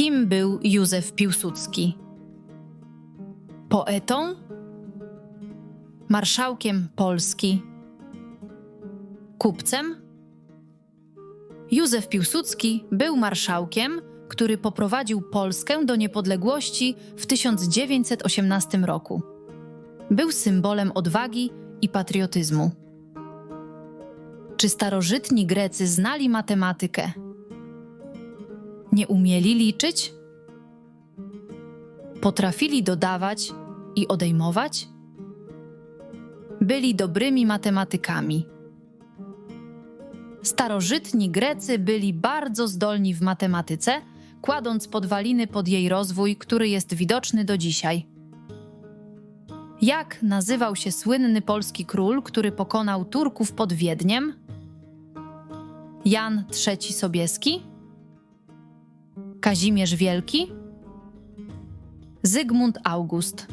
Kim był Józef Piłsudski? Poetą? Marszałkiem Polski? Kupcem? Józef Piłsudski był marszałkiem, który poprowadził Polskę do niepodległości w 1918 roku. Był symbolem odwagi i patriotyzmu. Czy starożytni Grecy znali matematykę? Nie umieli liczyć? Potrafili dodawać i odejmować? Byli dobrymi matematykami. Starożytni Grecy byli bardzo zdolni w matematyce, kładąc podwaliny pod jej rozwój, który jest widoczny do dzisiaj. Jak nazywał się słynny polski król, który pokonał Turków pod Wiedniem? Jan III Sobieski? Kazimierz Wielki? Zygmunt August.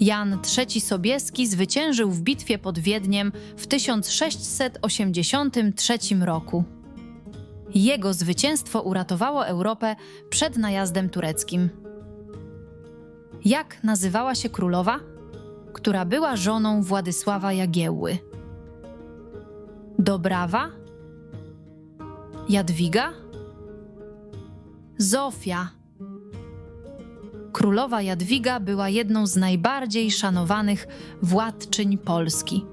Jan III Sobieski zwyciężył w bitwie pod Wiedniem w 1683 roku. Jego zwycięstwo uratowało Europę przed najazdem tureckim. Jak nazywała się królowa, która była żoną Władysława Jagiełły? Dobrawa? Jadwiga? Zofia. Królowa Jadwiga była jedną z najbardziej szanowanych władczyń Polski.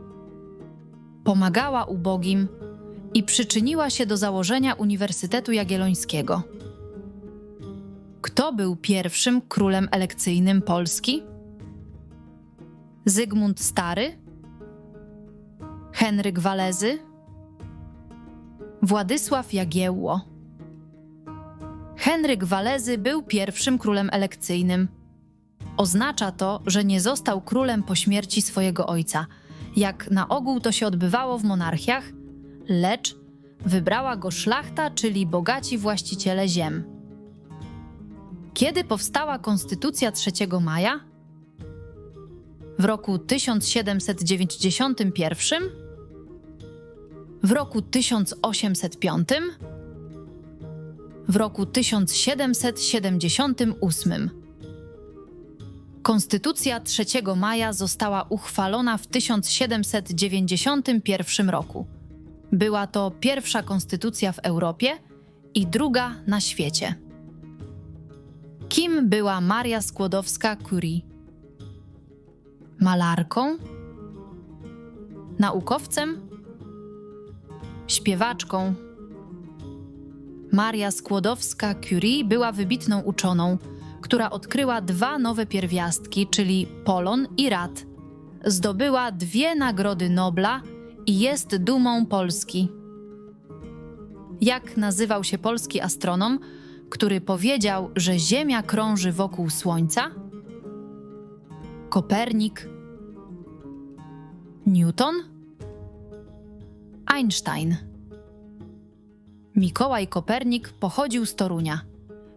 Pomagała ubogim i przyczyniła się do założenia Uniwersytetu Jagiellońskiego. Kto był pierwszym królem elekcyjnym Polski? Zygmunt Stary? Henryk Walezy? Władysław Jagiełło. Henryk Walezy był pierwszym królem elekcyjnym. Oznacza to, że nie został królem po śmierci swojego ojca, jak na ogół to się odbywało w monarchiach, lecz wybrała go szlachta, czyli bogaci właściciele ziem. Kiedy powstała Konstytucja 3 maja? W roku 1791? W roku 1805? W roku 1778. Konstytucja 3 maja została uchwalona w 1791 roku. Była to pierwsza konstytucja w Europie i druga na świecie. Kim była Maria Skłodowska-Curie? Malarką? Naukowcem? Śpiewaczką? Maria Skłodowska-Curie była wybitną uczoną, która odkryła dwa nowe pierwiastki, czyli polon i rad. Zdobyła dwie nagrody Nobla i jest dumą Polski. Jak nazywał się polski astronom, który powiedział, że Ziemia krąży wokół Słońca? Kopernik, Newton, Einstein. Mikołaj Kopernik pochodził z Torunia.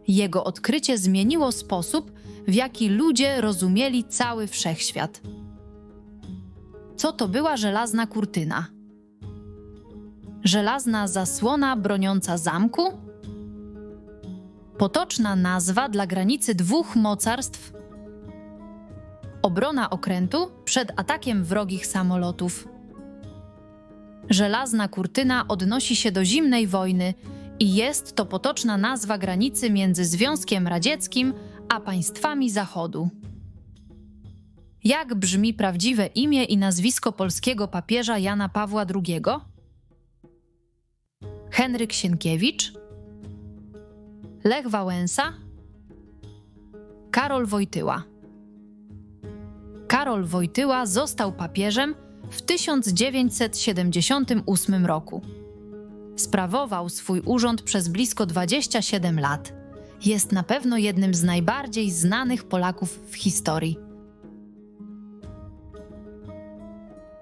Jego odkrycie zmieniło sposób, w jaki ludzie rozumieli cały wszechświat. Co to była żelazna kurtyna? Żelazna zasłona broniąca zamku? Potoczna nazwa dla granicy dwóch mocarstw? Obrona okrętu przed atakiem wrogich samolotów. Żelazna kurtyna odnosi się do zimnej wojny i jest to potoczna nazwa granicy między Związkiem Radzieckim a państwami Zachodu. Jak brzmi prawdziwe imię i nazwisko polskiego papieża Jana Pawła II? Henryk Sienkiewicz? Lech Wałęsa? Karol Wojtyła. Karol Wojtyła został papieżem w 1978 roku. Sprawował swój urząd przez blisko 27 lat. Jest na pewno jednym z najbardziej znanych Polaków w historii.